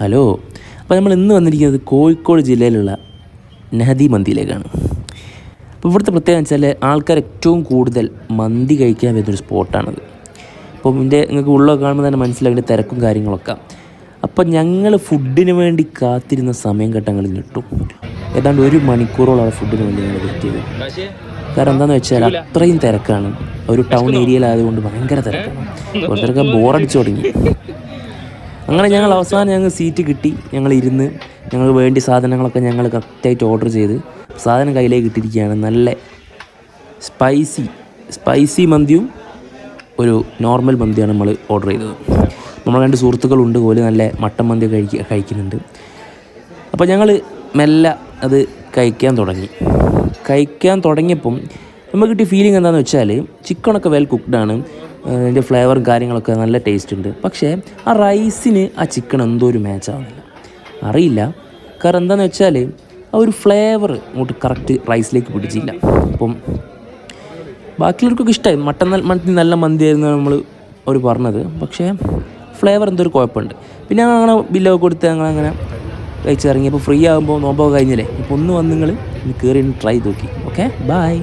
Hello. അപ്പോൾ നമ്മൾ ഇന്ന് വന്നിരിക്കുന്നത് കോഴിക്കോട് ജില്ലയിലുള്ള നഹദി മന്തിയിലേക്കാണ്. അപ്പോൾ ഇവിടുത്തെ പ്രത്യേകത വെച്ചാൽ ആൾക്കാർ ഏറ്റവും കൂടുതൽ മന്തി കഴിക്കാൻ വരുന്നൊരു സ്പോട്ടാണത്. അപ്പോൾ ഇതിന്റെ നിങ്ങൾക്ക് ഉള്ളൊക്കെ കാണുമ്പോൾ തന്നെ മനസ്സിലാക്കേണ്ട തിരക്കും കാര്യങ്ങളൊക്കെ. അപ്പോൾ ഞങ്ങൾ ഫുഡിന് വേണ്ടി കാത്തിരുന്ന സമയം ഘട്ടങ്ങളിൽ കിട്ടും ഏതാണ്ട് ഒരു മണിക്കൂറോളം ഫുഡിന് വേണ്ടി ഞങ്ങൾ വെയിറ്റ് ചെയ്തു കാരണം എന്താണെന്ന് വെച്ചാൽ അത്രയും തിരക്കാണ്. ഒരു ടൗൺ ഏരിയയിലായതുകൊണ്ട് ഭയങ്കര തിരക്കാണ്. ഓരോരുത്തരൊക്കെ ബോറടിച്ചു തുടങ്ങി. അങ്ങനെ ഞങ്ങൾ അവസാനം ഞങ്ങൾ സീറ്റ് കിട്ടി. ഞങ്ങൾ ഇരുന്ന് ഞങ്ങൾ വേണ്ടി സാധനങ്ങളൊക്കെ ഞങ്ങൾ കറക്റ്റായിട്ട് ഓർഡർ ചെയ്ത് സാധനം കയ്യിലേക്ക് കിട്ടിയിരിക്കുകയാണ് നല്ല സ്പൈസി സ്പൈസി മന്തിയും ഒരു നോർമൽ മന്തിയാണ് നമ്മൾ ഓർഡർ ചെയ്തത്. നമ്മൾ രണ്ട് സുഹൃത്തുക്കളുണ്ട്. പോലെ നല്ല മട്ടൻ മന്തി കഴിക്കുക കഴിക്കുന്നുണ്ട്. അപ്പോൾ ഞങ്ങൾ മെല്ലെ അത് കഴിക്കാൻ തുടങ്ങി. കഴിക്കാൻ തുടങ്ങിയപ്പം നമുക്ക് കിട്ടിയ ഫീലിംഗ് എന്താണെന്ന് വെച്ചാൽ ചിക്കണൊക്കെ വെൽ കുക്ക്ഡാണ് അതിന്റെ ഫ്ലേവറും കാര്യങ്ങളൊക്കെ നല്ല ടേസ്റ്റ് ഉണ്ട്. പക്ഷേ ആ റൈസിന് ആ ചിക്കൻ എന്തോ ഒരു മാച്ച് ആവുന്നില്ല. അറിയില്ല. കാരണം എന്താണെന്ന് വെച്ചാൽ ആ ഒരു ഫ്ലേവർ അങ്ങോട്ട് കറക്റ്റ് റൈസിലേക്ക് പിടിച്ചില്ല. അപ്പം ബാക്കിയുള്ളവർക്കൊക്കെ ഇഷ്ടമായി മട്ടൻ നല്ല മട്ടൻ നല്ല മന്തിയായിരുന്നു നമ്മൾ അവർ പറഞ്ഞത്. പക്ഷേ ഫ്ലേവർ എന്തോ ഒരു കുഴപ്പമുണ്ട്. പിന്നെ ഞങ്ങൾ അങ്ങനെ ബില്ലൊക്കെ കൊടുത്ത് ഞങ്ങൾ അങ്ങനെ കഴിച്ചിറങ്ങി. അപ്പോൾ ഫ്രീ ആകുമ്പോൾ നോമ്പൊക്കെ കഴിഞ്ഞില്ലേ? അപ്പോൾ ഒന്ന് വന്ന് നിങ്ങൾ കയറി ട്രൈ നോക്കി. Okay bye